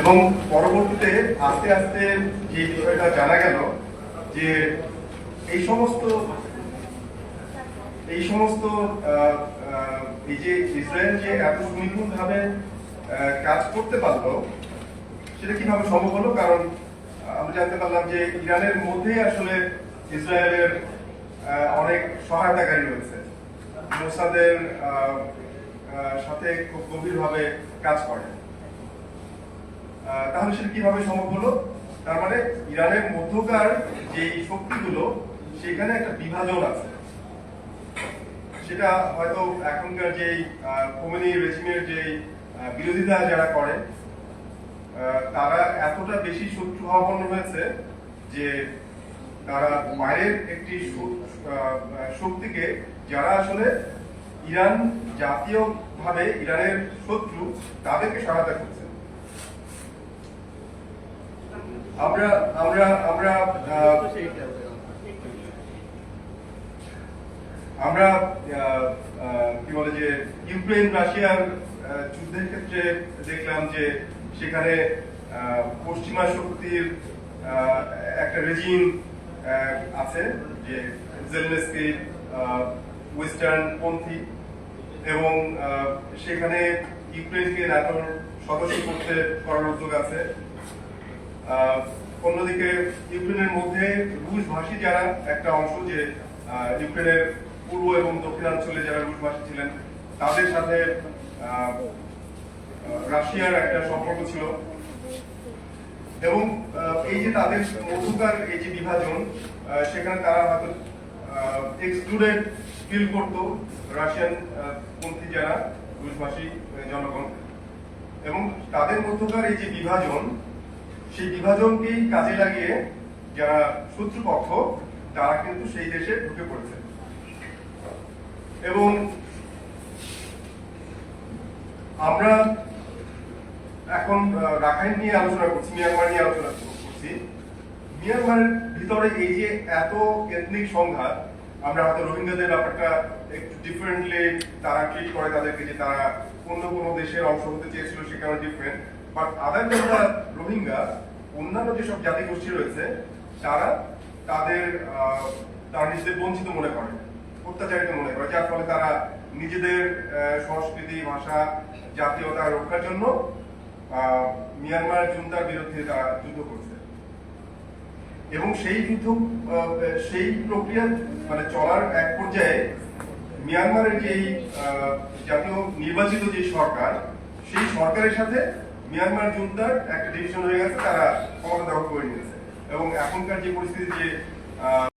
এবং পরবর্তীতে আস্তে আস্তে যে বিষয়টা জানা গেল, যে এই সমস্ত এই সমস্ত এই যে ইসরায়েল যে এত সুনিপুণ ভাবে কাজ করতে পারল, সেটা কীভাবে সম্ভব হলো? কারণ আমরা জানতে পারলাম যে ইরানের মধ্যেই আসলে ইসরায়েলের অনেক সহায়তাকারী রয়েছে। মোসাদের সাথে খুব গভীরভাবে কাজ করে। তাহলে সেটা কীভাবে সম্ভব হলো? তার মানে ইরানের মধ্যকার যে শক্তিগুলো, সেখানে একটা বিভাজন আছে। সেটা হয়তো এখনকার যে কমিউনি রেজিমের যে বিরোধিতা যারা করে তারা এতটা বেশি শত্রু ভাবাপন্ন হয়েছে যে তারা বাইরের একটি শক্তিকে, যারা আসলে ইরান জাতীয়ভাবে, ইরানের শত্রু, তাদেরকে সহায়তা করছে। আমরা আমরা আমরা আমরা কি বলে যে ইউক্রেন রাশিয়ার যুদ্ধের ক্ষেত্রে দেখলাম যে সেখানে পশ্চিমা শক্তির একটা রেজিম আছে যে জেলনেস্কি ওয়েস্টার্ন পন্থী এবং সেখানে ইউক্রেনকে ন্যাটোর সদস্য করতে করার উদ্যোগ আছে। অন্যদিকে ইউক্রেনের মধ্যে রুশ ভাষী যারা, একটা অংশ যে ইউক্রেনের পূর্ব এবং দক্ষিণাঞ্চলে যারা রুশ ভাষী ছিলেন, তাদের সাথে রাশিয়ার একটা সম্পর্ক ছিল। এবং এই যে তাদের মধ্যকার এই যে বিভাজন সেখানে তারা হয়তো এক্সক্লুডেড ফিল করতো রাশিয়ান পন্থী যারা, রুশভাষী জনগণ। এবং তাদের মধ্যকার এই যে বিভাজন সেই বিভাজনকেই কাজে লাগিয়ে যারা শত্রুপক্ষ, তারা কিন্তু সেই দেশে ঢুকে পড়েছে। এবং আমরা এখন রাখাইন নিয়ে আলোচনা করছি, মিয়ানমার নিয়ে আলোচনা করছি। মিয়ানমারের ভিতরে এই যে এত এথনিক সংঘাত, আমরা হয়তো রোহিঙ্গাদের ব্যাপারটা একটু ডিফারেন্টলি তারা ট্রিট করে তাদেরকে, যে তারা অন্য কোনো দেশের অংশ হতে চেয়েছিল সেখানে ডিফারেন্ট বাট আদার রোহিঙ্গা অন্যান্য যেসব জাতিগোষ্ঠী রয়েছে তারা তাদের তারা নিজেদের বঞ্চিত মনে করে অত্যাচারিত মনে করে যার ফলে তারা নিজেদের সংস্কৃতি ভাষা জাতীয়তা রক্ষার জন্য আহ, মিয়ানমার জুন্তার বিরুদ্ধে তারা যুদ্ধ করছে। এবং সেই যুদ্ধ সেই প্রক্রিয়া মানে চলার এক পর্যায়ে মিয়ানমারের আহ, জাতীয় নির্বাচিত যে সরকার সেই সরকারের সাথে মিয়ানমার জুন্তার একটা ডিভিশন হয়ে গেছে, তারা ক্ষমতা দখল করে নিয়েছে। এবং এখনকার যে পরিস্থিতি যে